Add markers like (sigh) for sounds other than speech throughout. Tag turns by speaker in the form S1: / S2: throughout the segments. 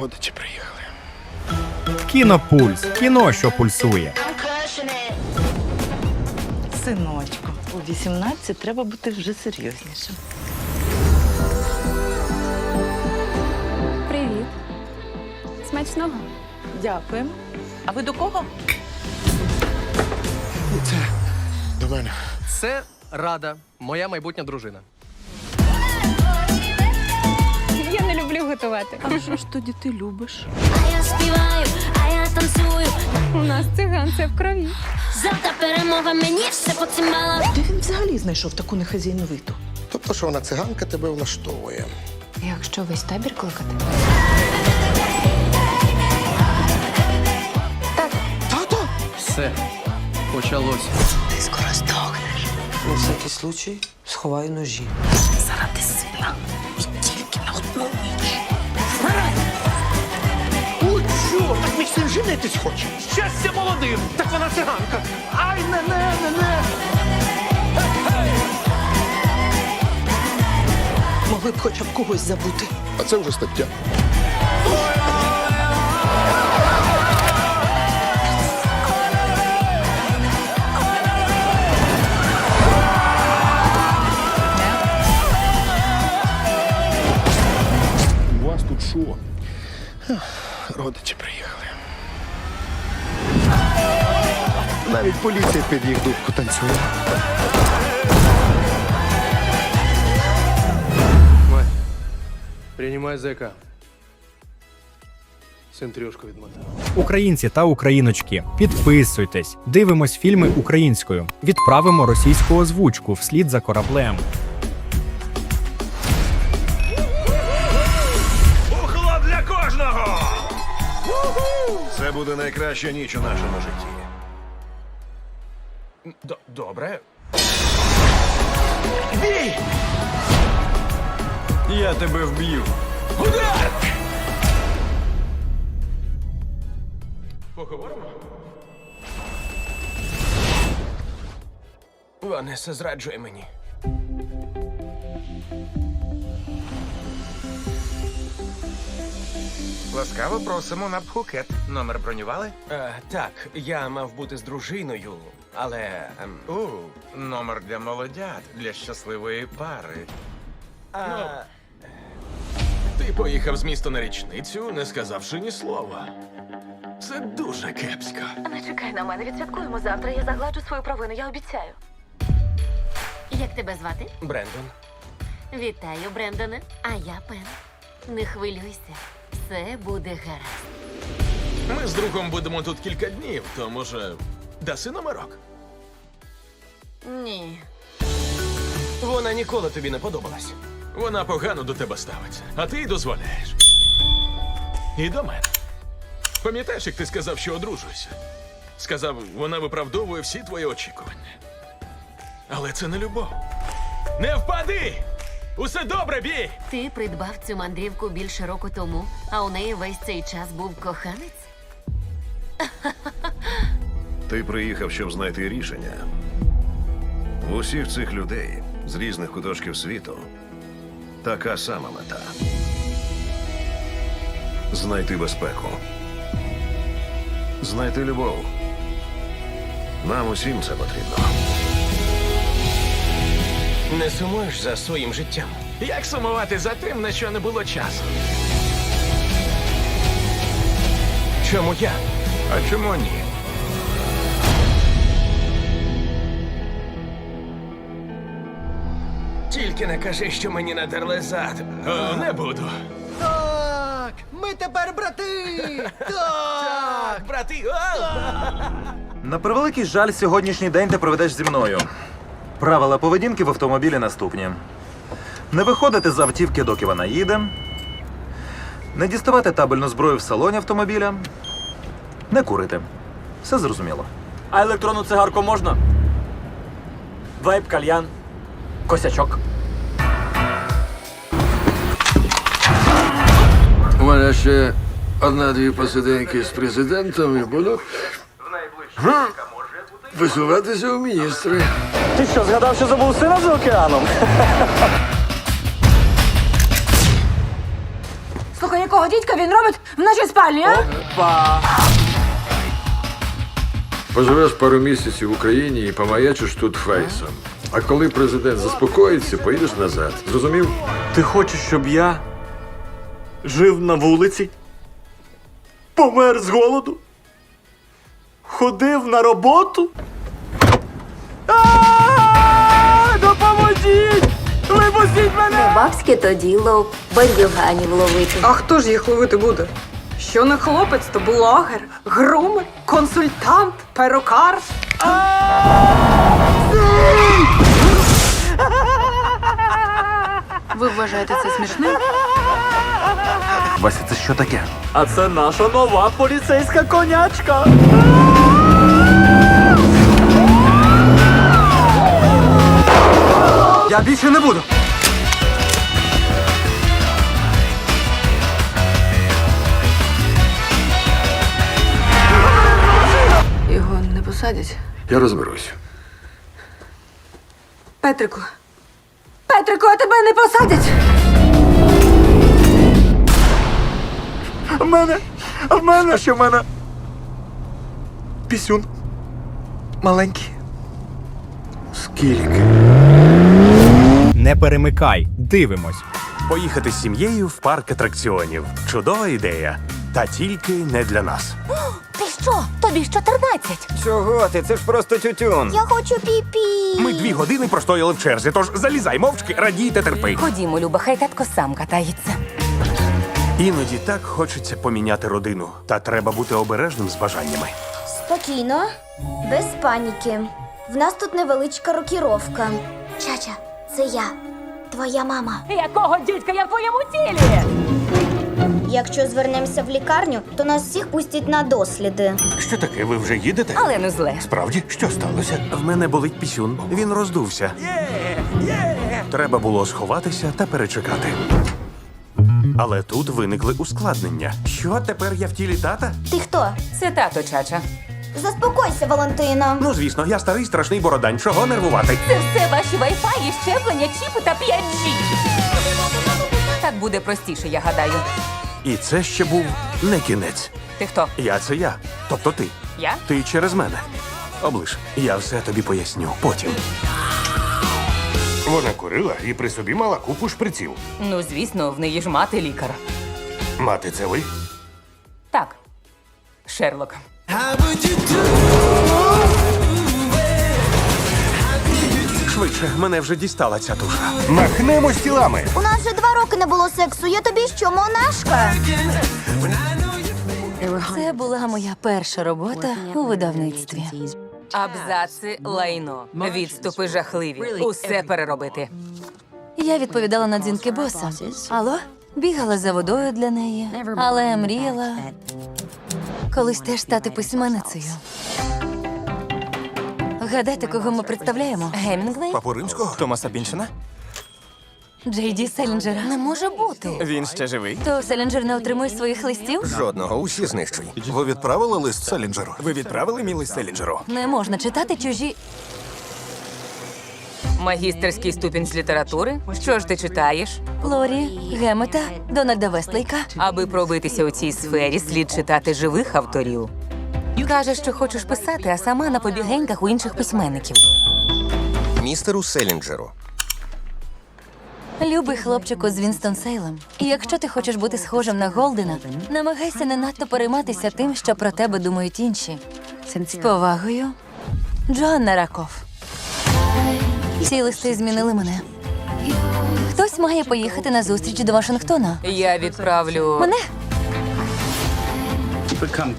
S1: Родичі приїхали.
S2: Кінопульс. Кіно, що пульсує.
S3: Синочку, у 18 треба бути вже серйознішим.
S4: Привіт. Смачного.
S3: Дякуємо. А ви до кого?
S1: Це до мене.
S5: Це Рада, моя майбутня дружина.
S4: Готувати.
S3: А що ж тоді ти любиш?
S6: А я співаю, а я танцюю.
S4: У нас циган це в крові.
S6: Завтра перемога мені все поцімала.
S3: Де він взагалі знайшов таку нехазяйновиту?
S1: Тобто, що вона циганка тебе влаштовує.
S4: Якщо весь табір кликати.
S1: Тато!
S5: Все, почалося.
S3: Ти скоро здохнеш.
S7: На всякий случай сховаю ножі.
S3: Заради сина.
S1: Женитись хочемо.
S8: Щастя молодим! Так вона циганка! Ай, не, не, не, не!
S3: Могли б хоча б когось забути.
S1: А це вже стаття. У вас тут що? Ех, Навіть поліція під їх дудку танцює.
S5: Мать, приймай зека. Син відмотав.
S2: Українці та україночки, підписуйтесь, дивимось фільми українською, відправимо російську озвучку вслід за кораблем.
S8: Бухло для кожного!
S9: Це буде найкраща ніч у нашому житті.
S8: Д- добре.
S9: Я тебе вб'ю.
S8: Удар! Поговоримо? Ванеса зраджує мені.
S10: Ласкаво просимо на Пхукет. Номер бронювали?
S8: Е, так, я мав бути з дружиною, але. ем,
S10: У, номер для молодят, для щасливої пари.
S8: а... Ти поїхав з міста на річницю, не сказавши ні слова. Це дуже кепсько.
S11: Не чекай на мене, відсвяткуємо завтра. Я загладжу свою провину, я обіцяю.
S6: Як тебе звати?
S8: Брендон.
S6: Вітаю, Брендоне. А я Пен. Не хвилюйся, все буде гаразд.
S8: Ми з другом будемо тут кілька днів, то може даси номерок?
S6: Ні.
S8: Вона ніколи тобі не подобалась. Вона погано до тебе ставиться, а ти й дозволяєш. І до мене. Пам'ятаєш, як ти сказав, що одружуєшся? Сказав, вона виправдовує всі твої очікування. Але це не любов. Не впади! Усе добре, бій!
S6: Ти придбав цю мандрівку більше року тому, а у неї весь цей час був коханець?
S9: Ти приїхав, щоб знайти рішення. В усіх цих людей з різних куточків світу така сама мета. Знайти безпеку. Знайти любов. Нам усім це потрібно.
S8: Не сумуєш за своїм життям. Як сумувати за тим, на що не було часу? Чому я?
S10: А чому ні?
S8: Тільки не кажи, що мені надерли зад. О, не буду.
S5: Так! Ми тепер брати! (laughs) Так!
S8: брати!
S12: На превеликий жаль, сьогоднішній день ти проведеш зі мною. Правила поведінки в автомобілі наступні: не виходити з автівки, доки вона їде, не діставати табельну зброю в салоні автомобіля, не курити. Все зрозуміло.
S7: А електронну цигарку можна? Вайп, кальян, косячок.
S10: Мене ще одна-дві посиденьки з президентом і буду висуватися у міністри.
S7: Ти що, згадав, що забув сина за океаном?
S11: Слухай, якого
S13: якого дідька він робить в нашій спальні, а? Опа!
S10: Поживеш пару місяців в Україні і помаячиш тут фейсом. А коли президент заспокоїться, поїдеш назад. Зрозумів?
S14: Ти хочеш, щоб я жив на вулиці? Помер з голоду? Ходив на роботу? Допоможіть! Випустіть мене!
S15: Бабське то діло бандюганів ловити.
S13: А хто ж їх ловити буде? Що не хлопець, то блогер, грумер, консультант, перукар. Ви вважаєте це смішним?
S16: Вася, це що таке?
S14: А це наша нова поліцейська конячка.
S16: Я більше не буду.
S13: Його не посадять.
S10: Я розберусь.
S13: Петрику. Петрику, а тебе не посадять.
S16: В мене. В мене. Що в мене? Пісюн. Маленький.
S10: Скільки?
S2: Не перемикай, дивимось.
S17: Поїхати з сім'єю в парк атракціонів. Чудова ідея. Та тільки не для нас.
S15: Ти що? Тобі ж 14.
S16: Чого ти? Це ж просто тютюн.
S15: Я хочу піпі.
S17: Ми дві години простояли в черзі, тож залізай мовчки, радій та терпи.
S15: Ходімо, Люба, хай татко сам катається.
S17: Іноді так хочеться поміняти родину, та треба бути обережним з бажаннями.
S13: Спокійно, без паніки. В нас тут невеличка рокіровка. Чача, це я, твоя мама.
S15: Якого дідька я в твоєму тілі?
S13: Якщо звернемося в лікарню, то нас всіх пустять на досліди.
S17: Що таке, ви вже їдете?
S15: Але не зле.
S17: Справді, що сталося? В мене болить пісюн. Він роздувся. Треба було сховатися та перечекати. Але тут виникли ускладнення. Що тепер я в тілі тата?
S13: Ти хто?
S15: Це тато, чача.
S13: Заспокойся, Валентина.
S17: Ну, звісно, я старий страшний бородань. Чого нервувати?
S15: Це все ваші вайфаї, щеплення, чіпи та 5G. Так буде простіше, я гадаю.
S17: І це ще був не кінець.
S15: Ти хто?
S17: Я це я. Тобто ти.
S15: Я?
S17: Ти через мене. Оближ, я все тобі поясню потім. Вона курила і при собі мала купу шприців.
S15: Ну, звісно, в неї ж мати лікар.
S17: Мати, це ви?
S15: Так. Шерлок.
S17: Швидше, мене вже дістала ця туша. Махнемось тілами.
S13: У нас вже два роки не було сексу. Я тобі що, монашка?
S15: Це була моя перша робота у видавництві. Абзаци лайно, відступи жахливі. Усе переробити. Я відповідала на дзвінки боса. Алло? Бігала за водою для неї, але мріяла колись теж стати письменницею. Гадайте, кого ми представляємо? Гемінгвей?
S17: Папу римського? Томаса Біншена?
S15: Джей Ді Селінджера. Не може бути.
S17: Він ще живий.
S15: То Селінджер не отримує своїх листів?
S17: Жодного, усі знищуй. Ви відправили лист Селінджеру? Ви відправили мій лист Селінджеру?
S15: Не можна читати чужі. Магістерський ступінь з літератури. Що ж ти читаєш? Лорі, Гемета, Дональда Вестлейка. Аби пробитися у цій сфері, слід читати живих авторів. Кажеш, що хочеш писати, а сама на побігеньках у інших письменників.
S17: Містеру Селінджеру.
S15: Любий хлопчику з Вінстон Сейлем. І якщо ти хочеш бути схожим на Голдена, намагайся не надто перейматися тим, що про тебе думають інші. З повагою, Джоанна Раков. Ці листи змінили мене. Хтось має поїхати на зустріч до Вашингтона. Я відправлю мене.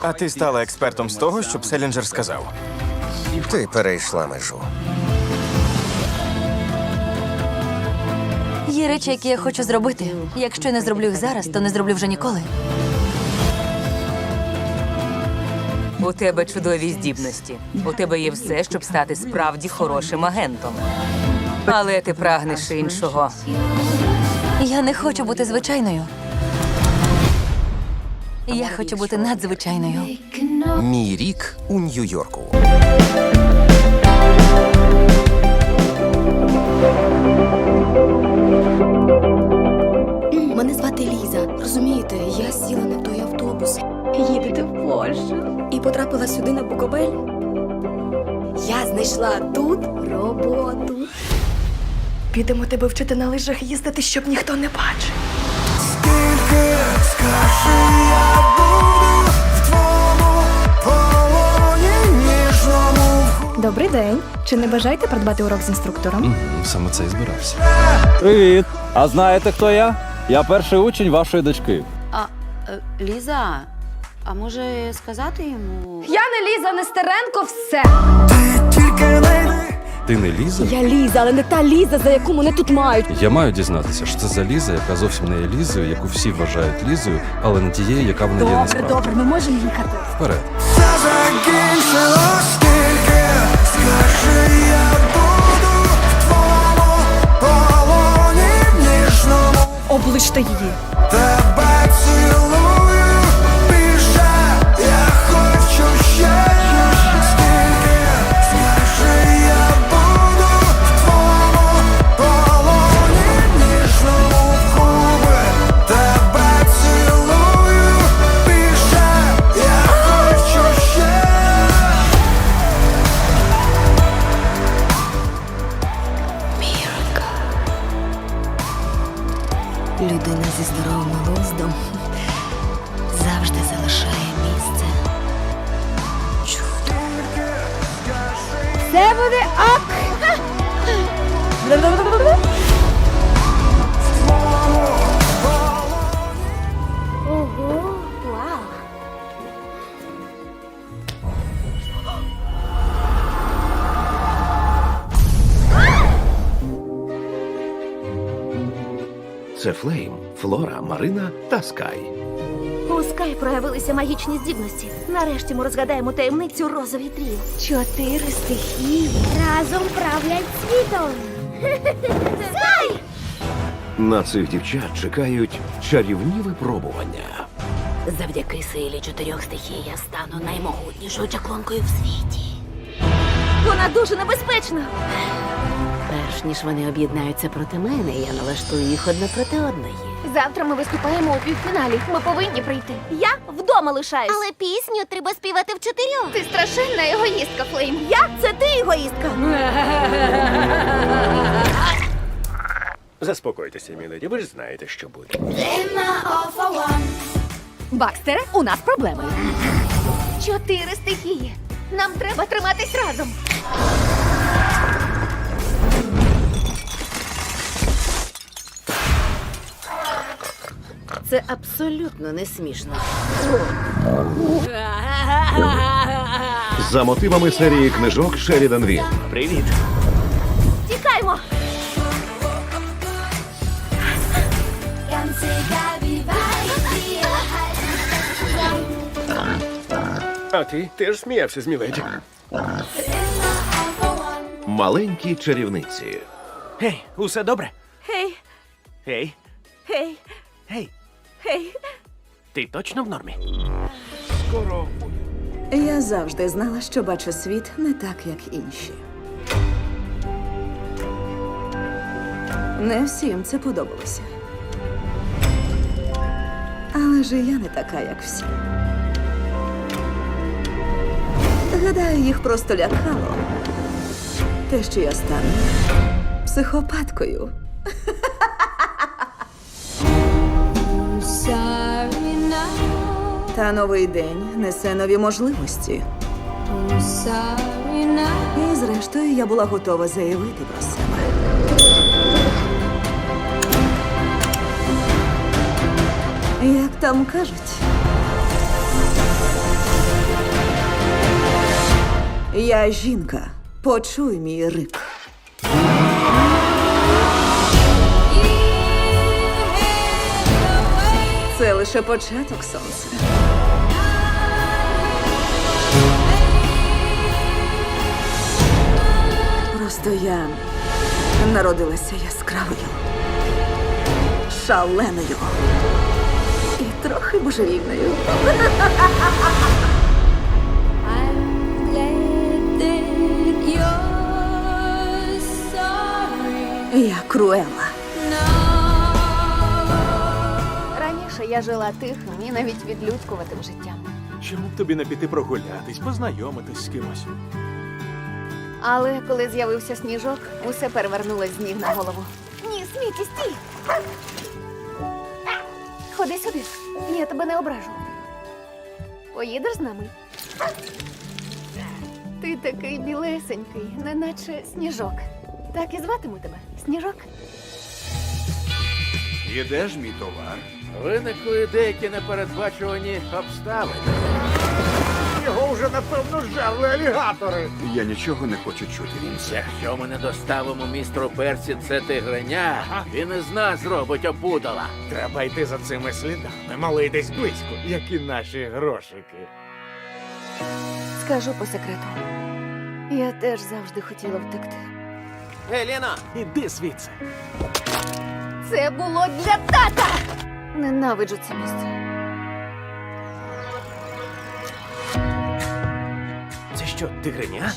S17: А ти стала експертом з того, щоб Селінджер сказав.
S3: Ти перейшла межу.
S15: Є речі, які я хочу зробити. Якщо не зроблю їх зараз, то не зроблю вже ніколи. У тебе чудові здібності. У тебе є все, щоб стати справді хорошим агентом. Але ти прагнеш іншого. Я не хочу бути звичайною. Я хочу бути надзвичайною.
S3: Мій рік у Нью-Йорку.
S18: Потрапила сюди на Букобель. Я знайшла тут роботу. Підемо тебе вчити на лижах їздити, щоб ніхто не бачив.
S19: Добрий день. Чи не бажаєте придбати урок з інструктором?
S20: Саме це і збирався.
S5: Привіт! А знаєте, хто я? Я перший учень вашої дочки.
S6: А, Ліза, а може сказати йому?
S18: Я не Ліза Нестеренко, все.
S20: Ти не Ліза?
S18: Я Ліза, але не та Ліза, за яку мене тут мають.
S20: Я маю дізнатися, що це за Ліза, яка зовсім не є Лізою, яку всі вважають Лізою, але не тією, яка вона є насправді.
S18: ми можемо їхати.
S20: Вперед.
S6: Скажи я буду. Обличте її. Людина
S18: Це
S9: Флейм, Флора, Марина та Скай.
S18: У Скай проявилися магічні здібності. Нарешті ми розгадаємо таємницю розові тріо. Чотири стихії. Разом правлять світом. (laughs) Скай!
S9: На цих дівчат чекають чарівні випробування.
S6: Завдяки силі чотирьох стихій я стану наймогутнішою чаклункою в світі.
S18: Вона дуже небезпечна.
S6: Перш ніж вони об'єднаються проти мене, я налаштую їх одне проти одної.
S18: Завтра ми виступаємо у півфіналі. Ми повинні прийти. Я вдома лишаюсь. Але пісню треба співати в чотирьох. Ти страшенна егоїстка, Флейм. Я? Це ти егоїстка.
S5: Заспокойтеся, міледі, ви ж знаєте, що буде.
S18: Бакстере, у нас проблеми. Чотири стихії. Нам треба триматись разом.
S6: Це абсолютно не смішно.
S9: За мотивами серії книжок Шерідан Він.
S5: Привіт.
S18: Тікаймо.
S5: А ти теж сміявся з міледі.
S9: Маленькі чарівниці.
S5: Гей, усе добре?
S18: Гей,
S5: Гей,
S18: гей,
S5: гей,
S18: гей.
S5: ти точно в нормі?
S21: Я завжди знала, що бачу світ не так, як інші. Не всім це подобалося. Але ж і я не така, як всі. Гадаю, їх просто лякало. Те, що я стану психопаткою. (laughs) Та новий день несе нові можливості. І зрештою я була готова заявити про себе. Як там кажуть? Я жінка. Почуй мій рик. Це лише початок сонця. Просто я народилася яскравою, шаленою і трохи божевільною. Я Круела.
S18: Раніше я жила тихим і навіть відлюдкуватим життям.
S8: Чому б тобі не піти прогулятись, познайомитись з кимось?
S18: Але коли з'явився сніжок, усе перевернулось з ніг на голову. Ні, Сміті, стій! Ходи сюди. Я тебе не ображу. Поїдеш з нами? Ти такий білесенький, неначе сніжок. Так і зватиму тебе. Сніжок.
S10: Де ж мій товар?
S5: Виникли деякі непередбачувані обставини. Його вже напевно жарли алігатори.
S10: Я нічого не хочу чути.
S5: Якщо ми не доставимо містру Персі це тигреня, він із нас зробить опудала. Треба йти за цими слідами, малий десь близько, як і наші грошики.
S18: Скажу по секрету. Я теж завжди хотіла втекти.
S5: Еліна, іди звідси.
S18: Це було для тата! Ненавиджу це місце.
S5: Що, тигреня?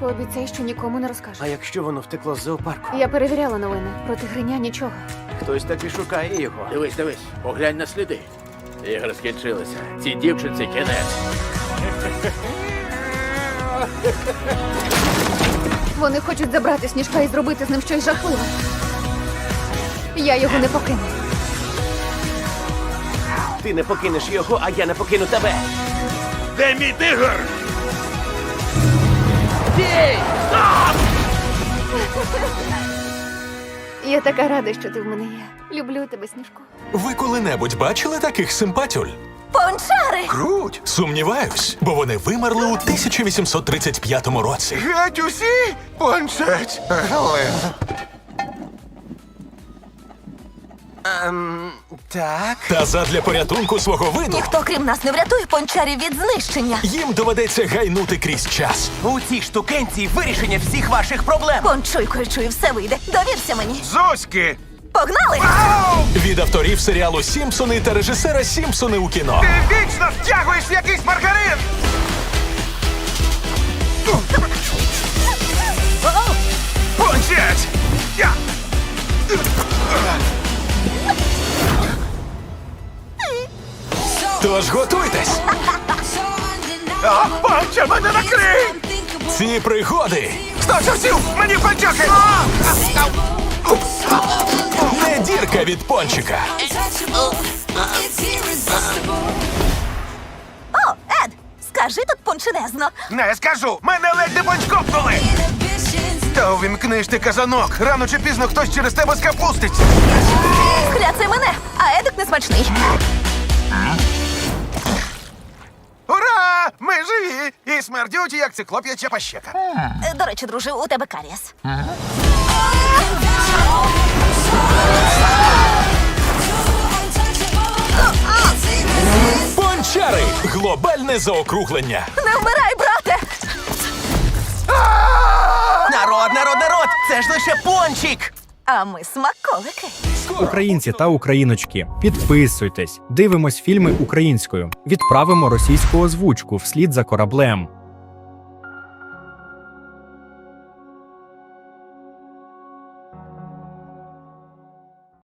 S18: Пообіцяй, що нікому не розкажеш.
S5: А якщо воно втекло з зоопарку?
S18: Я перевіряла новини. Про тигриня нічого.
S5: Хтось таки шукає його. Дивись, дивись, поглянь на сліди. Ігри скінчилися. Ці дівчинці кінець.
S18: Вони хочуть забрати сніжка і зробити з ним щось жахливе. Я його не покину.
S5: Ти не покинеш його, а я не покину тебе. Де мій тигр? (laughs)
S18: Я така рада, що ти в мене є. Люблю тебе, сніжку.
S8: Ви коли-небудь бачили таких симпатюль?
S15: Пончари!
S8: Круть! Сумніваюсь, бо вони вимерли у 1835 році.
S7: Геть усі? Пончать! Ем, так.
S8: Та задля порятунку свого виду
S15: Ніхто крім нас не врятує пончарів від знищення.
S8: їм доведеться гайнути крізь час.
S5: У цій штукенці вирішення всіх ваших проблем.
S15: Пончуй, кричуй, все вийде. Довірся мені.
S7: Зоськи!
S15: Погнали!
S8: Від авторів серіалу Сімпсони та режисера Сімпсони у кіно.
S7: Ти вічно втягуєш якийсь маргарин! Пончать! Я!
S8: Тож готуйтесь!
S7: А, мене накрий!
S8: Ці пригоди
S7: Хто ж усів? Мені пончохи!
S8: не дірка від пончика.
S15: О, Ед, скажи тут пончинезно.
S7: Не скажу! Мене ледь не пончкопнули! Та увімкни ж ти казанок! Рано чи пізно хтось через тебе скапустить!
S15: Кляцай мене, а Едик несмачний.
S7: Ура! Ми живі! І смердють, як циклоп'яча пащека.
S15: Е, До речі, друже, у тебе карієс.
S8: Пончари глобальне заокруглення.
S15: Не вмирай, брате!
S5: Народ, народ, народ! Це ж лише пончик!
S15: А ми смаколики.
S2: Українці та україночки, підписуйтесь, дивимось фільми українською, відправимо російську озвучку вслід за кораблем.